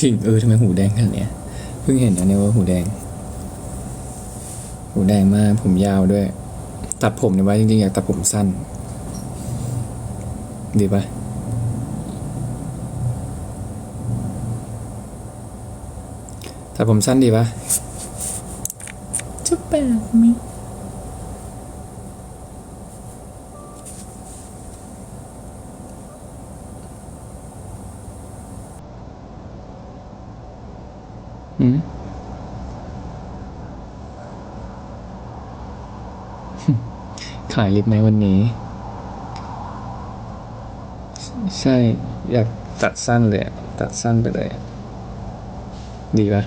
จริงเออทำไมหูแดงขนาดเนี้ยเพิ่งเห็นนะเนี่ยว่าหูแดง หูแดงมากผมยาวด้วย ตัดผมเนี่ยว่าจริงๆอยากตัดผมสั้น ดีปะตัดผมสั้นดีปะจะแปลกไหมอืม ขายลิปไหมวันนี้ ใช่อยากตัดสั้นเลยตัดสั้นไปเลย ดีปะ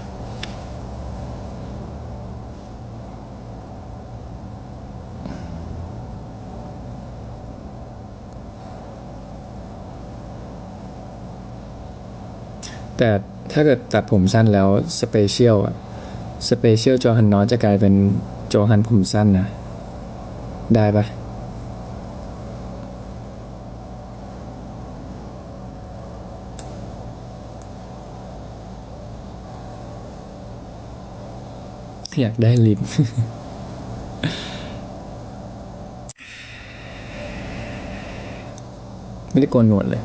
แต่ถ้าเกิดตัดผมสั้นแล้ว สเปเชียลอะสเปเชียลโจฮันนอตจะกลายเป็นโจฮันผมสั้นนะ ได้ปะอยากได้ลิปไม่ได้โกนหนวดเลย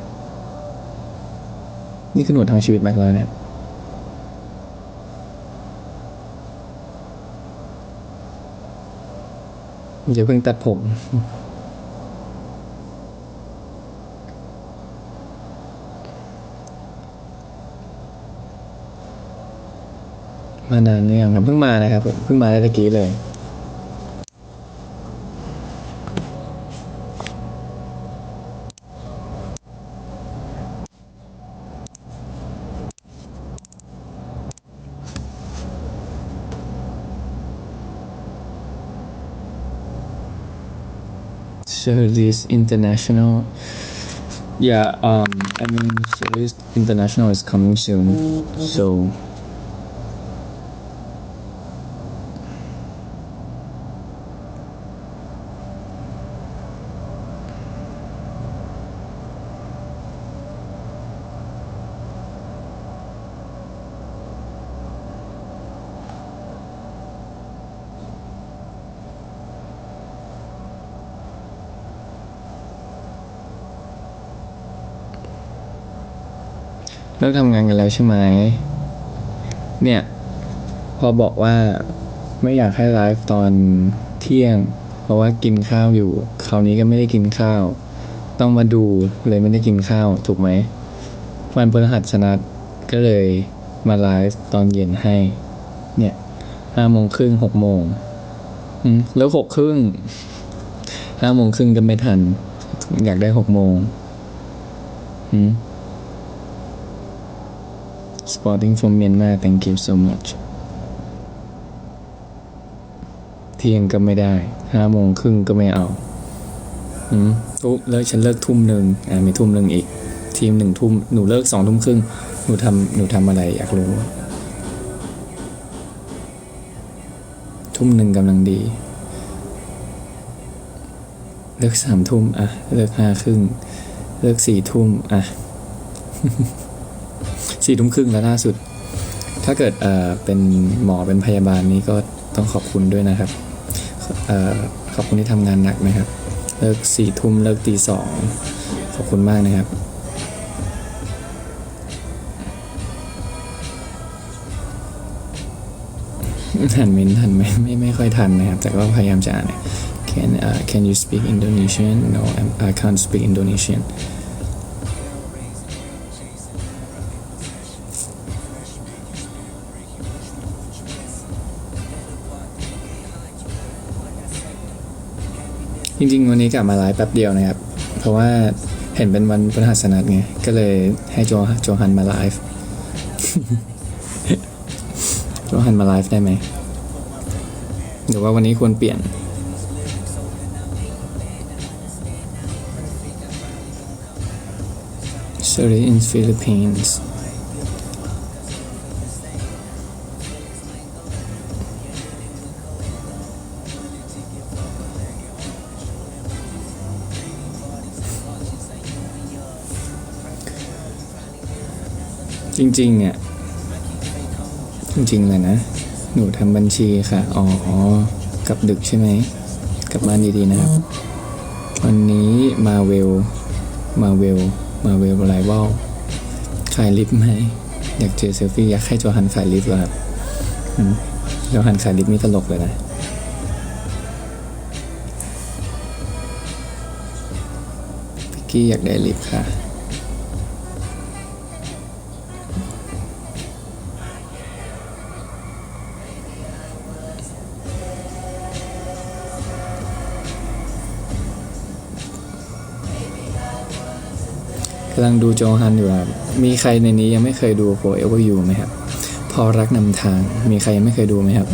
นี่คือหนวดทางชีวิตมาแล้วเนี่ย อย่าเพิ่งตัดผม มานานหรือยังครับเพิ่งมานะครับเพิ่งมาได้ตะกี้เลย Shirley's International. Yeah, um, I mean, Shirley's International is coming soon, so. เลิกทำงานกันแล้วใช่ไหม เนี่ย พอบอกว่าไม่อยากให้ไลฟ์ตอนเที่ยง เพราะว่ากินข้าวอยู่ คราวนี้ก็ไม่ได้กินข้าว ต้องมาดูเลยไม่ได้กินข้าวถูกไหมวันพฤหัสนัดก็เลยมาไลฟ์ตอนเย็นให้ เนี่ยห้าโมงครึ่งหกโมงแล้วหกครึ่งห้าโมงครึ่งก็ไม่ทัน อยากได้หกโมงอืม Sporting from Myanmar thank you so much เที่ยงก็ไม่ได้ห้าโมงครึ่งก็ไม่เอาอืมทุกเลิกฉันเลิกทุ่มหนึ่งอ่ามีทุ่มหนึ่งอีก ทีมหนึ่งทุ่มหนูเลิกสองทุ่มครึ่งหนูทำหนูทำอะไรอยากรู้ ทุ่มหนึ่งกำลังดี เลิกสามทุ่มอะ เลิกห้าครึ่ง เลิกสี่ทุ่มอะ สี่ทุ่มครึ่งแล้วล่าสุด ถ้าเกิดเอ่อเป็นหมอเป็นพยาบาลนี้ก็ต้องขอบคุณด้วยนะครับเอ่อขอบคุณที่ทำงานหนักนะครับ เลิกสี่ทุ่มเลิกตีสองขอบคุณมากนะครับทันไหมทันไหมไม่ไม่ค่อยทันนะครับ แต่ก็พยายามจะอ่าน Can uh, Can you speak Indonesian No I'm, I can't speak Indonesian จริงๆ วันนี้กลับมาไลฟ์แป๊บเดียวนะครับ เพราะว่าเห็นเป็นวันพฤหัสนัดไง ก็เลยให้โจโจฮันมาไลฟ์ โจฮันมาไลฟ์ได้ไหมหรือว่าวันนี้ควรเปลี่ยน Sorry in Philippines จริงๆอะจริงๆเลยนะ หนูทำบัญชีค่ะ อ๋อ กลับดึกใช่ไหม กลับบ้านดีๆนะครับ วันนี้มาเวล มาเวล มาเวลไลวอลขายลิฟต์ไหม อยากเจอเซลฟี่ อยากให้โจฮันขายลิฟต์เหรอครับอืมโจฮันขายลิฟต์นี่ตลกเลยนะพิกกี้อยากได้ลิฟต์ค่ะ ลังดูโจฮันอยู่ครับมีใครในนี้ยังไม่เคยดู Forever You ไหมครับ พอรักนำทาง มีใครยังไม่เคยดูไหมครับ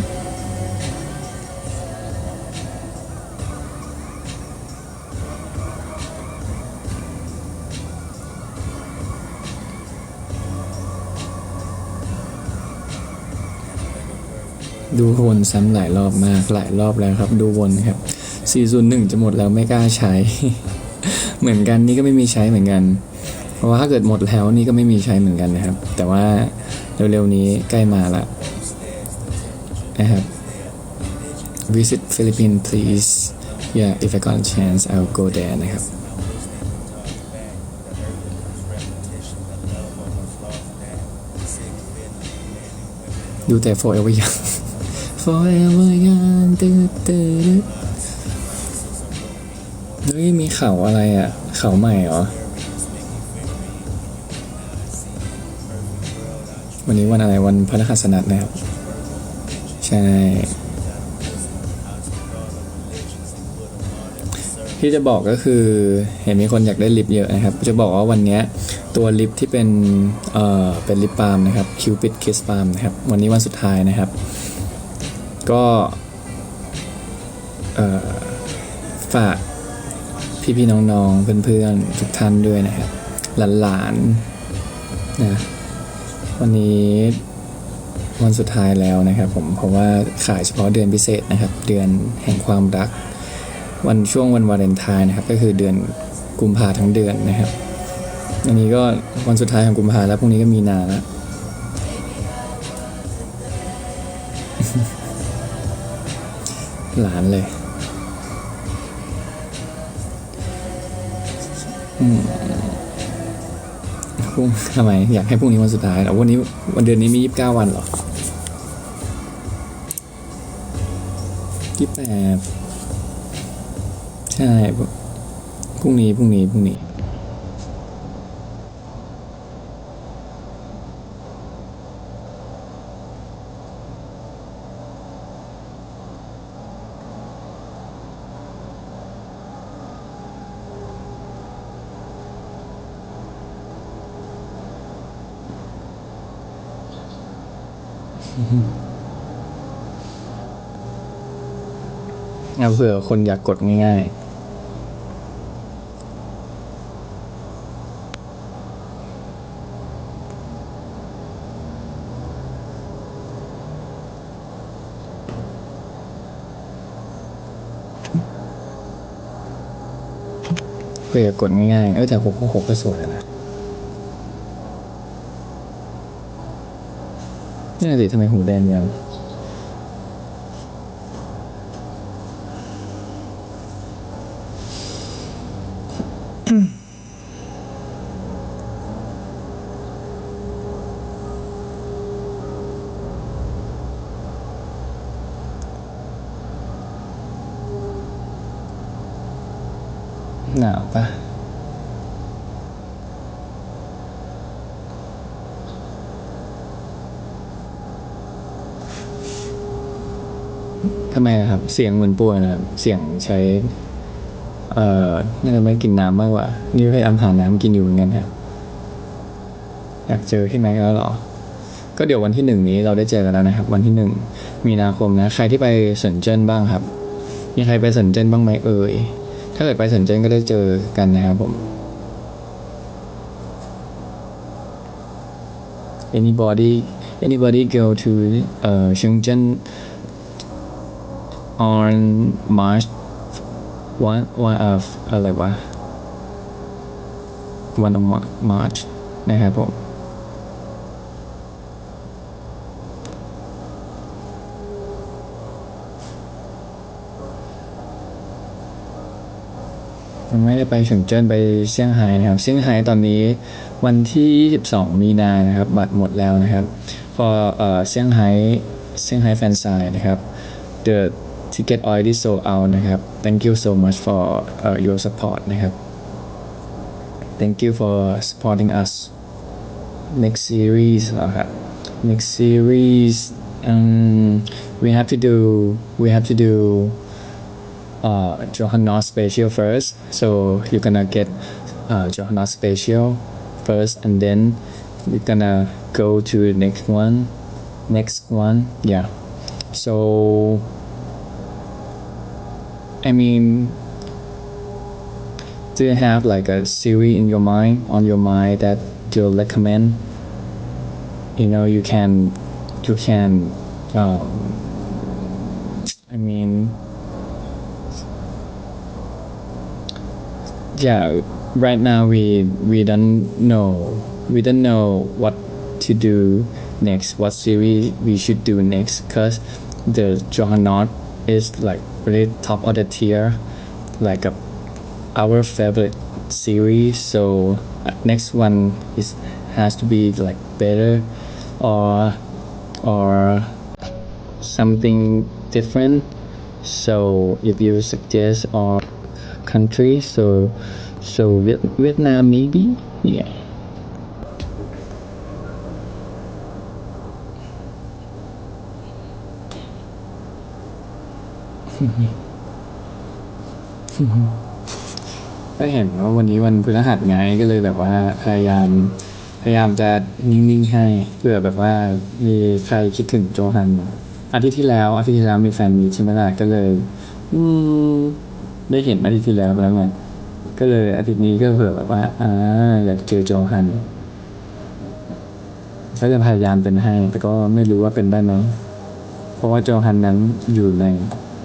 ดูวนซ้ำหลายรอบมากหลายรอบแล้วครับ ดูวนครับ 401 จะหมดแล้วไม่กล้าใช้ เหมือนกันนี่ก็ไม่มีใช้เหมือนกัน ราะว่าถ้าเกิดหมดแล้วนี่ก็ไม่มีใช้เหมือนกันนะครับ แต่ว่าเร็วๆนี้ใกล้มาละนะครับ visit Philippines please yeah if I got a chance I'll go there นะครับดูแต่ forever young forever young ตืดตืดเฮ้ยมีเขาอะไรอะ เขาใหม่เหรอ วันนี้วันอะไรวันพฤหัสนัดนะครับ ใช่ ที่จะบอกก็คือ เห็นมีคนอยากได้ลิปเยอะนะครับ จะบอกว่าวันนี้ตัวลิปที่เป็น เอ่อ เป็นลิปบาล์มนะครับ Cupid Kiss Balm นะครับ วันนี้วันสุดท้ายนะครับ ก็ เอ่อ ฝากพี่ๆน้องๆเพื่อนๆทุกท่านด้วยนะครับ หลานๆนะ วันนี้วันสุดท้ายแล้วนะครับผมเพราะว่าขายเฉพาะเดือนพิเศษนะครับ เดือนแห่งความรัก วันช่วงวันวาเลนไทน์นะครับก็คือเดือนกุมภาทั้งเดือนนะครับอันนี้ก็วันสุดท้ายของกุมภาแล้วพรุ่งนี้ก็มีนาแล้วหลานเลยอืม พรุ่งทำไม อยากให้พรุ่งนี้วันสุดท้ายเหรอวันนี้วันเดือนนี้มียี่สิบเก้าวันเหรอยี่สิบแปดใช่พรุ่งนี้พรุ่งนี้พรุ่งนี้ เอาเผื่อคนอยากกดง่ายๆเผื่อกดง่ายๆ เออแต่หกหกก็สวยนะนี่สิทำไมหูแดงยัง หนาวปะทำไมอะครับ เสียงเหมือนป่วยนะครับเสียงใช้ เอ่อน่าจะไม่กินน้ำมากกว่า นี่พยายามหาน้ำกินอยู่เหมือนกันครับ อยากเจอพี่แม็กแล้วเหรอ ก็เดี๋ยววันที่หนึ่งนี้เราได้เจอกันแล้วนะครับ วันที่หนึ่งมีนาคมนะ ใครที่ไปเซินเจิ้นบ้างครับ มีใครไปเซินเจิ้นบ้างไหมเอ่ย ถ้าเกิดไปเซินเจิ้นก็ได้เจอกันนะครับผม anybody anybody go to uh, Shenzhen on March one one of อะไรวะ one of March นะครับผม ไม่ได้ไปเฉิงเจิ้นไปเซี่ยงไฮ้นะครับ เซี่ยงไฮ้ตอนนี้วันที่ 22 มีนานะครับ บัตรหมดแล้วนะครับ for เซี่ยงไฮ้เซี่ยงไฮ้แฟนไซน์นะครับ the ticket already sold out นะครับ thank you so much for uh, your support นะครับ thank you for supporting us next series เหรอครับ next series um we have to do we have to do uh Johanna special first so you're gonna get uh Johanna special first and then we're gonna go to the next one next one yeah so I mean do you have like a series in your mind on your mind that you'll recommend? You know you can you can um, I mean yeah right now we we don't know we don't know what to do next what series we should do next because the Johannot is like really top of the tier like a, our favorite series. So uh, next one is has to be like better or or something different. So if you suggest or country so so Viet- Vietnam maybe? Yeah ก็เห็นว่าวันนี้วันพฤหัสไงก็เลยแบบว่าพยายาม พยายามจะนิ่งๆให้เผื่อแบบว่ามีใครคิดถึงโจฮันอาทิตย์ที่แล้วอาทิตย์ที่แล้วมีแฟนมีใช่ไหมล่ะก็เลย อืมได้เห็นอาทิตย์ที่แล้วแล้วไงก็เลยอาทิตย์นี้ก็เผื่อแบบว่าอ่าอยากเจอโจฮันก็จะพยายามเป็นให้แต่ก็ไม่รู้ว่าเป็นได้ไหมเพราะว่าโจฮันนั้นอยู่ใน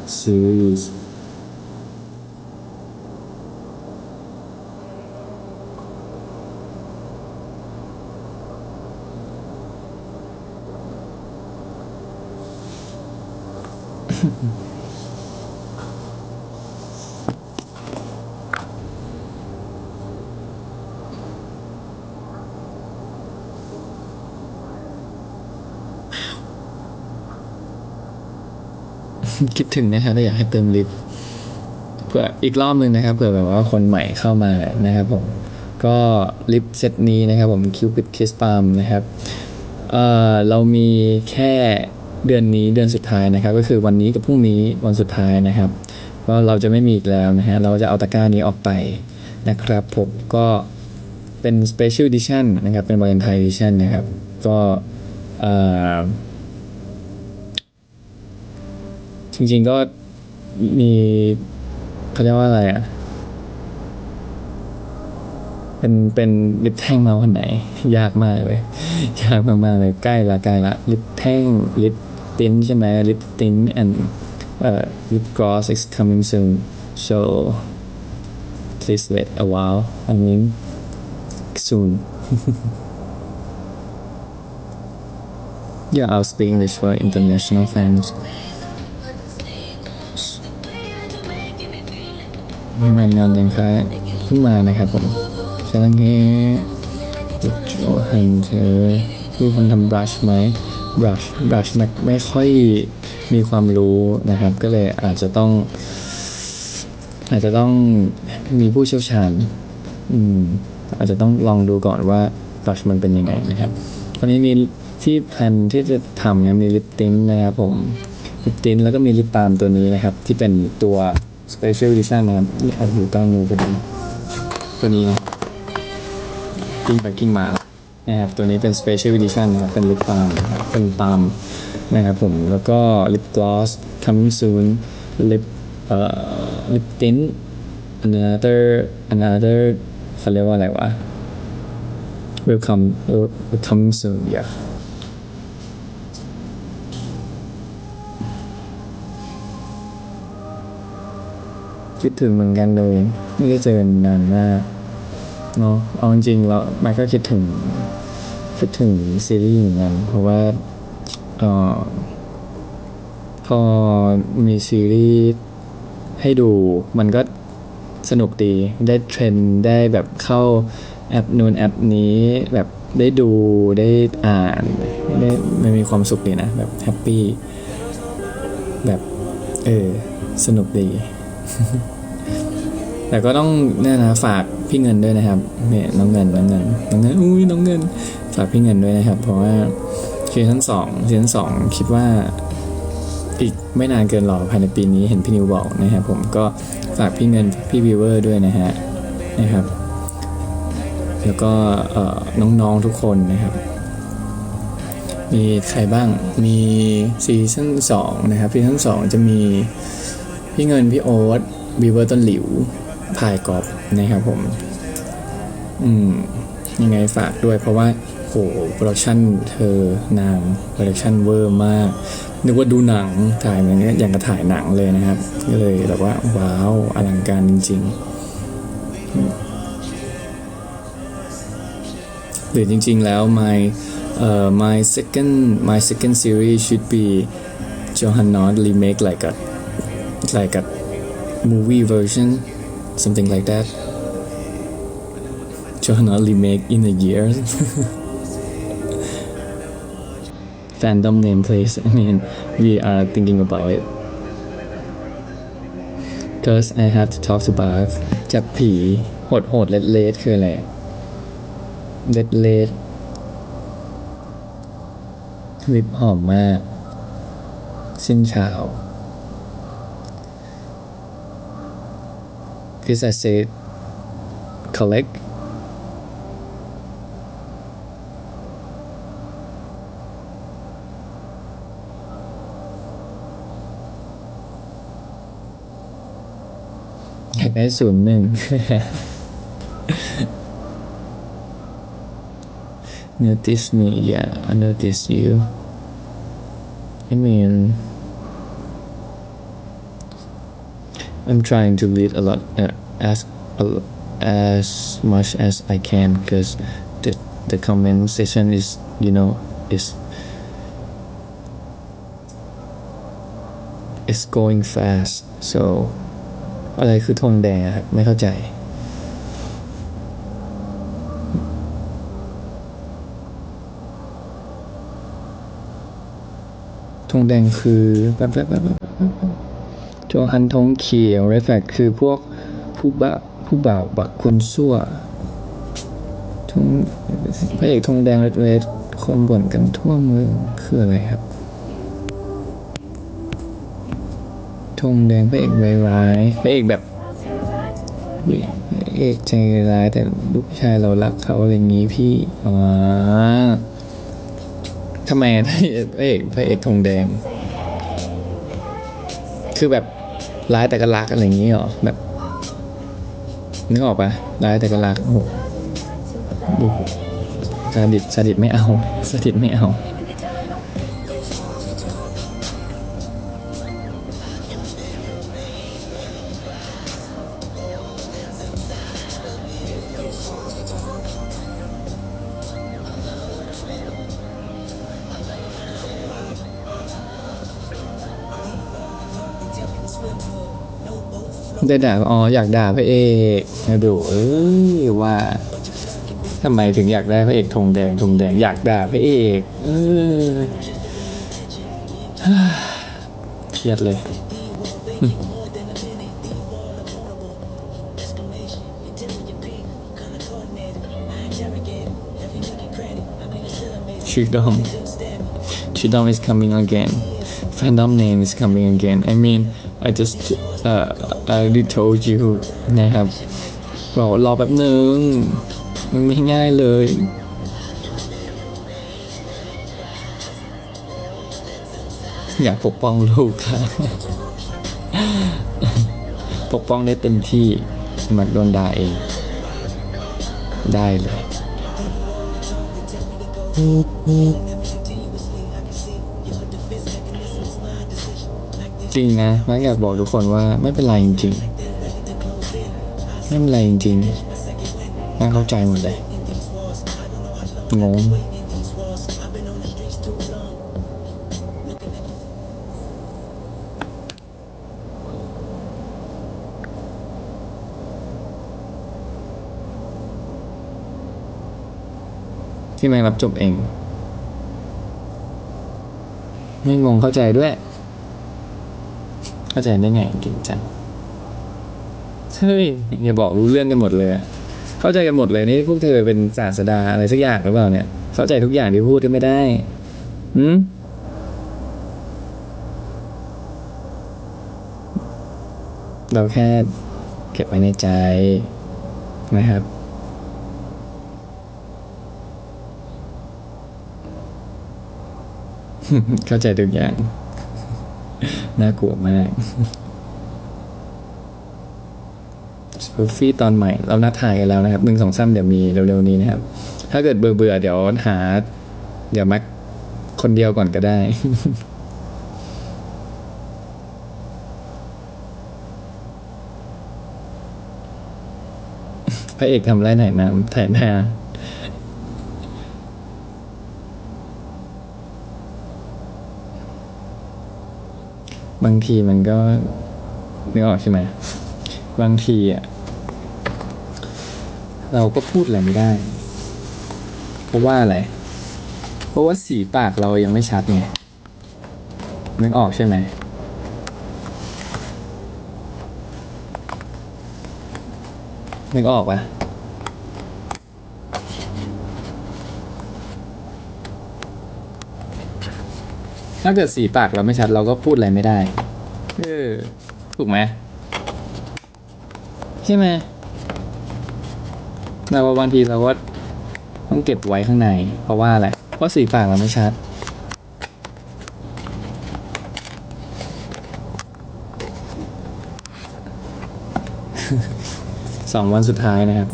ซี คิดถึงนะครับถ้าอยากให้เติมลิฟต์เผื่ออีกรอบหนึ่งนะครับเผื่อแบบว่าคนใหม่เข้ามานะครับผมก็ลิฟต์เซตนี้นะครับผม Cupid Kiss Palm นะครับเอ่อเรามีแค่เดือนนี้เดือนสุดท้ายนะครับ ก็คือวันนี้กับพรุ่งนี้วันสุดท้ายนะครับก็เราจะไม่มีอีกแล้วนะฮะเราจะเอาตะกร้านี้ออกไปนะครับ ผมก็เป็น Special Edition นะครับ เป็น Valentine Edition นะครับ ก็เอ่อ จริง ๆก็มีเขาเรียกว่าอะไรอะ เป็นเป็นลิปแท่งมาวันไหน ยากมากเลย ยากมากๆเลยใกล้ละใกล้ละลิปแท่งลิปติ้นใช่ไหมลิปติ้น and เอ่อ lip gloss is coming soon so please wait a while I mean soon yeah I'll speak English for international fans มีรายงานยังคะเพิ่งมานะครับผมฉะนั้นแค่โจหันเธอคือคนทำบรัชไหมบรัชบรัชไม่ไม่ค่อยมีความรู้นะครับ ก็เลยอาจจะต้อง อาจจะต้องมีผู้เชี่ยวชาญ อืม อาจจะต้องลองดูก่อนว่าบรัชมันเป็นยังไงนะครับ ตอนนี้มีที่แพลนที่จะทำเนี่ยมีลิปติ้นนะครับผมลิปติ้นแล้วก็มีลิปบาล์มตัวนี้นะครับ ที่เป็นตัว Special Edition นะครับนี่เอาอยู่กลางมือพอดีตัวนี้นะกิ้งไปกิ้งมานะครับตัวนี้เป็น Special Edition นะครับเป็นลิปบามเป็นบามนะครับผมแล้วก็ลิปกลอส coming soon ลิปเอ่อลิปติ้น another another เขาเรียกว่าอะไรวะ welcome welcome soon yeah คิดถึงเหมือนกันเลยไม่ได้เจอกันนานมากเนาะเอาจริงๆแล้วมันก็คิดถึงคิดถึงซีรีส์เหมือนกันเพราะว่าเอ่อพอมีซีรีส์ให้ดูมันก็สนุกดีได้เทรนด์ได้แบบเข้าแอปนูนแอปนี้แบบได้ดูได้อ่านได้มันมีความสุขดีนะ แบบแฮปปี้แบบ เออ สนุกดี แต่ก็ต้องเนี่ยนะฝากพี่เงินด้วยนะครับเนี่ยน้องเงินน้องเงินน้องเงินอุ้ยน้องเงิน ฝากพี่เงินด้วยนะครับ เพราะว่าซีซั่นสองซีซั่นสองคิดว่าอีกไม่นานเกินหรอภายในปีนี้เห็นพี่นิวบอกนะครับผมก็ฝากพี่เงินพี่วีเวอร์ด้วยนะฮะนะครับ แล้วก็เอ่อน้องๆทุกคนนะครับ มีใครบ้างมีซีซั่นสองนะครับซีซั่นสองจะมี พี่เงินพี่โอ๊ตวีเวอร์ต้นหลิวพายกอบนะครับผม อืม ยังไงฝากด้วยเพราะว่าโหโปรดักชั่นเธอนางโปรดักชั่นเวอร์มาก นึกว่าดูหนังถ่ายเหมือนอย่างกับถ่ายหนังเลยนะครับ ก็เลยแบบว่า ว้าวอลังการจริงๆหรือจริงๆแล้ว my uh, my second my second series should be Johannot remake like a like a movie version something like that Johannot remake in a year fandom name please I mean we are thinking about it because I have to talk to Barf จับผีโหดโหดเลดเลดคืออะไรเลดเลดลิปหอมมาก สิ้นเช้า because I said collectๆอยากได้ศูนย์หนึ่ง notice me yeah I notice you I mean I'm trying to read a lot uh, as a- as much as I can because the the comment section is you know is is going fast so อะไรคือธงแดงครับไม่เข้าใจธงแดงคือแป๊บแป๊บแบแบแบบโจฮันธงเขียวเรฟแฟกคือพวก ผู้บ่าผู้บ่าวบักคนซั่วธงพระเอกธงแดงเรดเรดคนบ่นกันทั่วเมืองคืออะไรครับธงแดงพระเอกร้ายพระเอกแบบพระเอกใจร้ายแต่ลูกชายเรารักเขาอะไรอย่างงี้พี่อ๋อทำไมพระเอกพระเอกพระเอกธงแดง คือแบบร้ายแต่ก็รักอะไรอย่างนี้เหรอแบบ นึกออกปะร้ายแต่ก็รักโอ้โหซาดิสซาดิสไม่เอาซาดิสไม่เอา ได้ด่าอ๋ออยากด่าพระเอกนะดูเอ้ยว่าทำไมถึงอยากได้พระเอกธงแดงธงแดงอยากด่าพระเอก เออฮ่าเครียดเลย Chudom Chudom is coming again fandom name is coming again I mean I just uh I already told you นะครับบอกรอแป๊บหนึ่งมันไม่ง่ายเลยอยากปกป้องลูกค่ะปกป้องได้เต็มที่มักโดนด่าเอง ได้เลย ริงๆนะมาอยากบอกทุกคนว่าไม่เป็นไรจริงๆ ไม่เป็นไรจริงๆน่าเข้าใจหมดเลยงงที่แม่งรับจบเอง ไม่งงเข้าใจด้วยาใจได้ไงเก่งจังเฮ้ยอย่าบอกรู้เรื่องกันหมดเลยอะเข้าใจกันหมดเลยนี่พวกเธอเป็นศาสดาอะไรสักอย่างหรือเปล่าเนี่ย เข้าใจทุกอย่างที่พูดก็ไม่ได้หืมเราแค่เก็บไว้ในใจนะครับ เข้าใจทุกอย่าง น่ากลัวมากสปูฟี่ตอนใหม่ เรานัดถ่ายกันแล้วนะครับหนึ่งสองสามเดี๋ยวมีเร็วๆนี้นะครับ ถ้าเกิดเบื่อเบื่อๆเดี๋ยวหา เดี๋ยวแม็กคนเดียวก่อนก็ได้พระเอกทำไรไหนน้ำถ่ายหน้า บางทีมันก็นึกออกใช่ไหมบางทีอะเราก็พูดอะไรไม่ได้ เพราะว่าอะไร เพราะว่าสีปากเรายังไม่ชัดไงนึกออกใช่ไหมนึกออกปะ ถ้าเกิดสีปากเราไม่ชัดเราก็พูดอะไรไม่ได้ เออ ถูกไหมใช่ไหมแต่ว่าบางทีเราก็ต้องเก็บไว้ข้างใน เพราะว่าอะไร เพราะสีปากเราไม่ชัด สองวันสุดท้ายนะครับ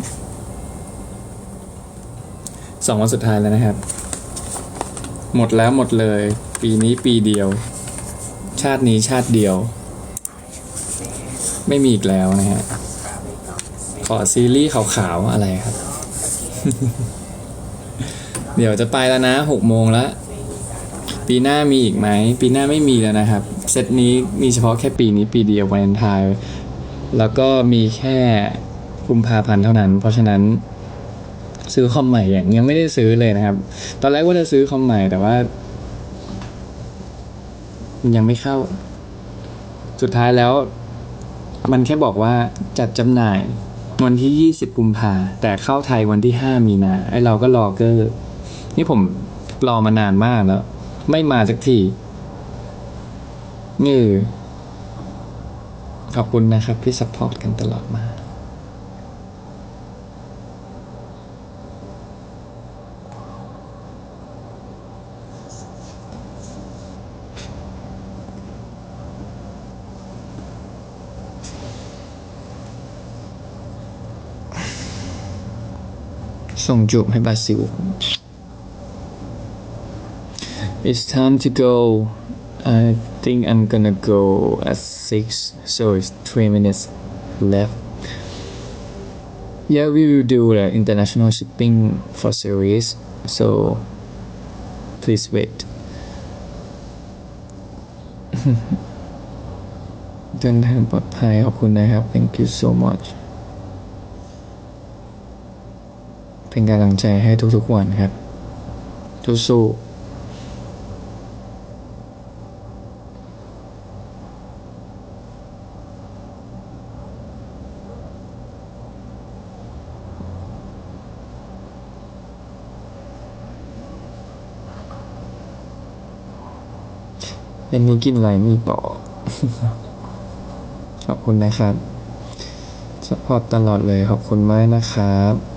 สองวันสุดท้ายแล้วนะครับ หมดแล้วหมดเลย ปีนี้ปีเดียว ชาตินี้ชาติเดียว ไม่มีอีกแล้วนะฮะ ขอซีรีส์ขาวๆ อะไรครับ เดี๋ยวจะไปแล้วนะหกโมงแล้ว ปีหน้ามีอีกไหม ปีหน้าไม่มีแล้วนะครับ เซตนี้มีเฉพาะแค่ปีนี้ปีเดียววันไทายแล้วก็มีแค่กุมภาพันธ์เท่านั้น เพราะฉะนั้น ซื้อคอมใหม่อย่างยังไม่ได้ซื้อเลยนะครับ ตอนแรกว่าจะซื้อคอมใหม่แต่ว่า ยังไม่เข้า สุดท้ายแล้ว มันแค่บอกว่าจัดจำหน่ายวันที่ 20 กุมภาแต่เข้าไทยวันที่ 5 มีนาไอเราก็รอเกอร์นี่ผมรอมานานมากแล้ว ไม่มาสักทีนี่ขอบคุณนะครับที่ซัพพอร์ตกันตลอดมา ส่งจูบให้บราซิล It's time to go I think I'm gonna go at six so it's three minutes left Yeah we will do the international shipping for series so please wait เดินทางปลอดภัยขอบคุณนะครับ thank you so much เป็นกำลังใจให้ทุกๆวันครับสู้ๆเป็นนี้กินอะไรม่บอกขอบคุณนะครับสปอร์ตตลอดเลยขอบคุณมากนะครับ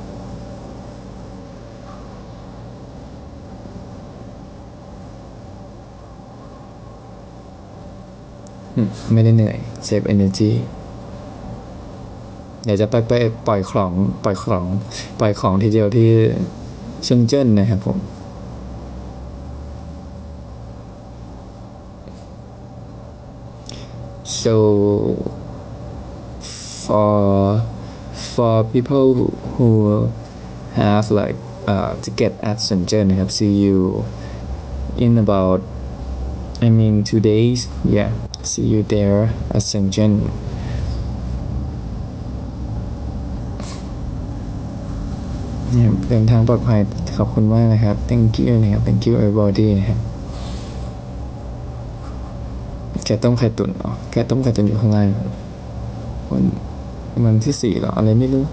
ไม่ได้เหนื่อย save energy เดี๋ยวจะไปไปปล่อยของปล่อยของปล่อยของทีเดียวที่เชิงเจิ้นนะครับผม so for for people who have like uh ticket at Shenzhen นะครับ see you in about I mean two days yeah see you there at Shenzhen นะครับเดินทางปลอดภัยขอบคุณมากนะครับ thank you นะครับ thank you everybody นะครับแกต้มไข่ตุ๋นเหรอแกต้มไข่ตุ๋นอยู่ข้างล่างวันวันที่สี่เหรอ อะไรไม่รู้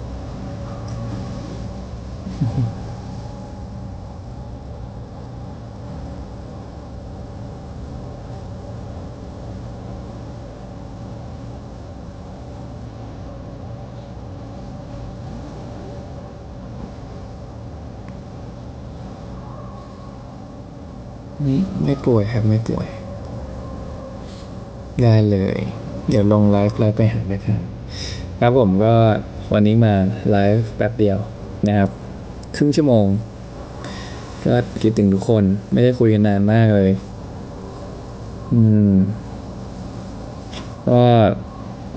ไม่ป่วยครับไม่ป่วย ได้เลย เดี๋ยวลงไลฟ์ไลฟ์ไปหาเลยครับครับผมก็วันนี้มาไลฟ์แป๊บเดียวนะครับ ครึ่งชั่วโมง ก็คิดถึงทุกคนไม่ได้คุยกันนานมากเลย อืม ก็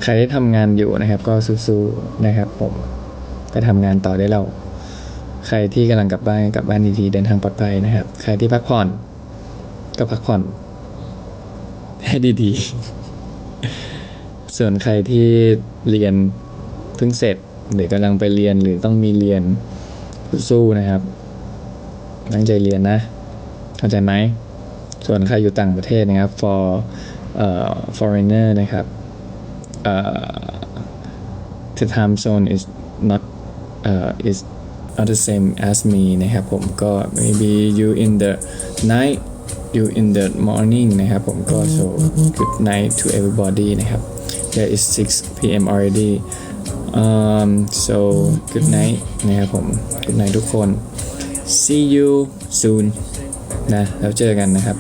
ใครที่ทำงานอยู่นะครับ ก็สู้ๆนะครับ ผมไปทำงานต่อได้เรา ใครที่กำลังกลับบ้านกลับบ้านดีๆเดินทางปลอดภัยนะครับ ใครที่พักผ่อน ก็พักผ่อนให้ดีๆ ส่วนใครที่เรียนเพิ่งเสร็จหรือกำลังไปเรียนหรือต้องมีเรียนสู้นะครับ ตั้งใจเรียนนะ เข้าใจไหม ส่วนใครอยู่ต่างประเทศนะครับ for เอ่อ foreigner นะครับเอ่อ the time zone is not uh, is not the same as me นะครับผมก็ maybe you in the night you in the morning นะครับผมก็ so good night to everybody นะครับ there is 6 p.m. already um so good night นะครับผม good night ทุกคน see you soon นะแล้วเจอกันนะครับ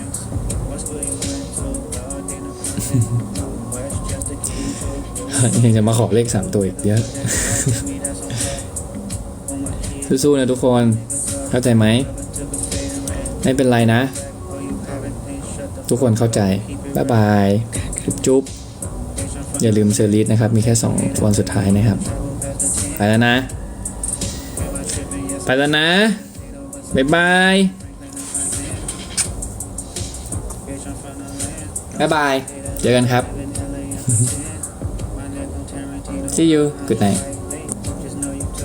ยังจะมาขอเลขสามตัวอีกเยอะสู้ๆนะทุกคน เข้าใจไหม ไม่เป็นไรนะ ทุกคนเข้าใจ บ๊ายบาย จุ๊บๆอย่าลืมเซอร์ลิสนะครับ มีแค่ 2 วันสุดท้ายนะครับ ไปแล้วนะ ไปแล้วนะ บ๊ายบาย บ๊ายบาย เจอกันครับ See you. Good night.